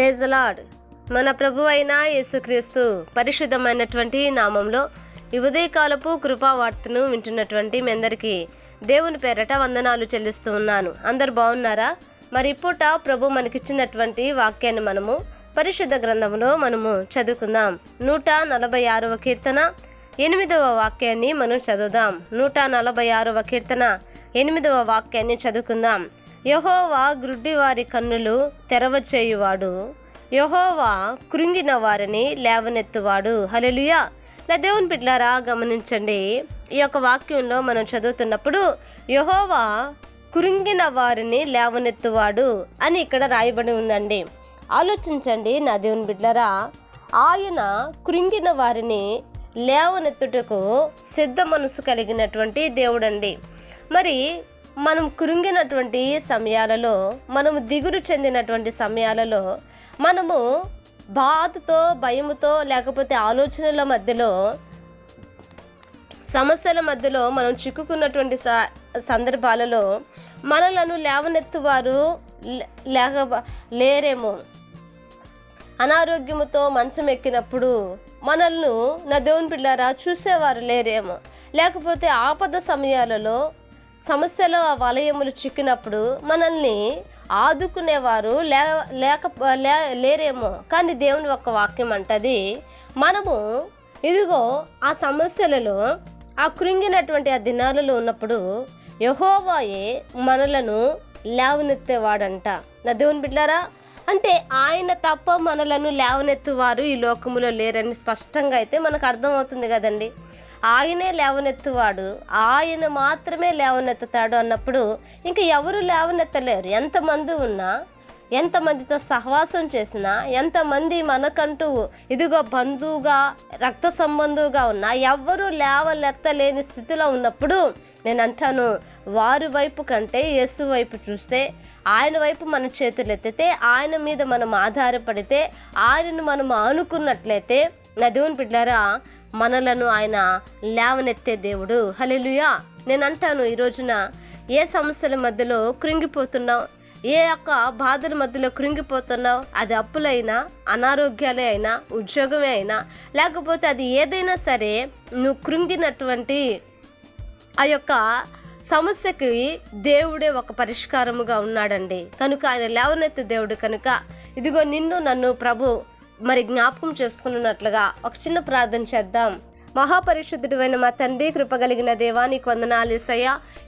Praise the Lord మన ప్రభు అయిన యేసుక్రీస్తు పరిశుద్ధమైనటువంటి నామంలో ఈ ఉదయకాలపు కృపావార్తను వింటున్నటువంటి మీ అందరికీ దేవుని పేరట వందనాలు చెల్లిస్తూ ఉన్నాను. అందరు బాగున్నారా? మరి ఇప్పుట ప్రభు మనకిచ్చినటువంటి వాక్యాన్ని మనము పరిశుద్ధ గ్రంథంలో మనము చదువుకుందాం. నూట నలభై ఆరవ కీర్తన ఎనిమిదవ వాక్యాన్ని మనం చదువుదాం. నూట నలభై ఆరవ కీర్తన ఎనిమిదవ వాక్యాన్ని చదువుకుందాం. యహోవా గ్రుడ్డి వారి కన్నులు తెరవచేయువాడు. యహోవా కృంగిన వారిని లేవనెత్తువాడు. హలెలుయా నా దేవుని బిడ్లారా గమనించండి. ఈ యొక్క వాక్యంలో మనం చదువుతున్నప్పుడు యహోవా కృంగిన వారిని లేవనెత్తువాడు అని ఇక్కడ రాయబడి ఉందండి. ఆలోచించండి నా దేవుని బిడ్లరా ఆయన కృంగిన వారిని లేవనెత్తుటకు సిద్ధ మనసు కలిగినటువంటి దేవుడండి. మరి మనం కృంగినటువంటి సమయాలలో మనము దిగులు చెందినటువంటి సమయాలలో మనము బాధతో భయముతో లేకపోతే ఆలోచనల మధ్యలో సమస్యల మధ్యలో మనం చిక్కుకున్నటువంటి సందర్భాలలో మనలను లేవనెత్తువారు లే- లేక లేరేమో. అనారోగ్యముతో మంచం ఎక్కినప్పుడు మనల్ని నా దేవుని పిల్లారా చూసేవారు లేరేమో. లేకపోతే ఆపద సమయాలలో సమస్యల వలయములు చిక్కినప్పుడు మనల్ని ఆదుకునేవారు లే లేక లే లేరేమో. కానీ దేవుని ఒక వాక్యం అంటది మనము ఇదిగో ఆ సమస్యలలో ఆ కృంగినటువంటి ఆ దినాలలో ఉన్నప్పుడు యహోవాయే మనలను లేవనెత్తేవాడంట. నా దేవుని బిడ్డారా అంటే ఆయన తప్ప మనలను లేవనెత్తువారు ఈ లోకములో లేరని స్పష్టంగా అయితే మనకు అర్థమవుతుంది కదండి. ఆయనే లేవనెత్తువాడు ఆయన మాత్రమే లేవనెత్తుతాడు అన్నప్పుడు ఇంకా ఎవరు లేవనెత్తలేరు. ఎంతమంది ఉన్నా ఎంతమందితో సహవాసం చేసినా ఎంతమంది మనకంటూ ఇదిగో బంధువుగా రక్త సంబంధువుగా ఉన్నా ఎవ్వరూ లేవలెత్తలేని స్థితిలో ఉన్నప్పుడు నేను అంటాను వారి వైపు కంటే యేసు వైపు చూస్తే ఆయన వైపు మన చేతులు ఎత్తితే ఆయన మీద మనం ఆధారపడితే ఆయనను మనం ఆనుకున్నట్లయితే నా దేవుని బిడ్డారా మనలను ఆయన లేవనెత్తే దేవుడు. హలెలుయా నేను అంటాను ఈ రోజున ఏ సమస్యల మధ్యలో కృంగిపోతున్నావు? ఏ యొక్క బాధల మధ్యలో కృంగిపోతున్నావు? అది అప్పులైనా అనారోగ్యాలే అయినా ఉద్యోగమే అయినా లేకపోతే అది ఏదైనా సరే నువ్వు కృంగినటువంటి ఆ యొక్క సమస్యకి దేవుడే ఒక పరిష్కారముగా ఉన్నాడండి. కనుక ఆయన లేవనెత్తి దేవుడు కనుక ఇదిగో నిన్ను నన్ను ప్రభు మరి జ్ఞాపకం చేసుకున్నట్లుగా ఒక చిన్న ప్రార్థన చేద్దాం. మహాపరిశుద్ధుడైన మా తండ్రి కృపగలిగిన దేవా నీకు వందనాలు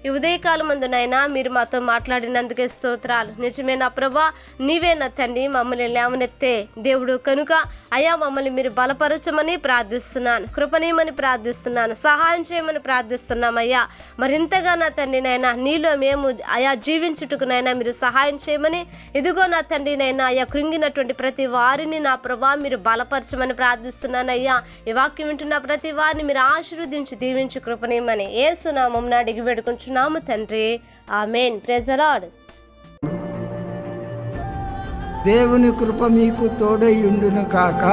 ఈ ఉదయకాలం మందునైనా మీరు మాతో మాట్లాడినందుకే స్తోత్రాలు. నిజమే నా ప్రభా నీవే నా తండ్రి మమ్మల్ని లేవనెత్తే దేవుడు కనుక. అయ్యా మమ్మల్ని మీరు బలపరచమని ప్రార్థిస్తున్నాను. కృపనీయమని ప్రార్థిస్తున్నాను. సహాయం చేయమని ప్రార్థిస్తున్నామయ్యా. మరింతగా నా తండ్రి నైనా నీలో మేము అయా జీవించుటకునైనా మీరు సహాయం చేయమని. ఇదిగో నా తండ్రి నైనా అయ్యా కృంగినటువంటి ప్రతి వారిని నా ప్రభా మీరు బలపరచమని ప్రార్థిస్తున్నానయ్యా. ఈ వాక్యం వింటున్న ప్రతి వారిని మీరు ఆశీర్వదించి దీవించి కృపనీయమని ఏసునామం అడిగి పెడుకుంటున్నాము తండ్రి. ఆ మెయిన్ ప్రెజలాడ్ దేవుని కృప మీకు తోడై ఉండును కాక.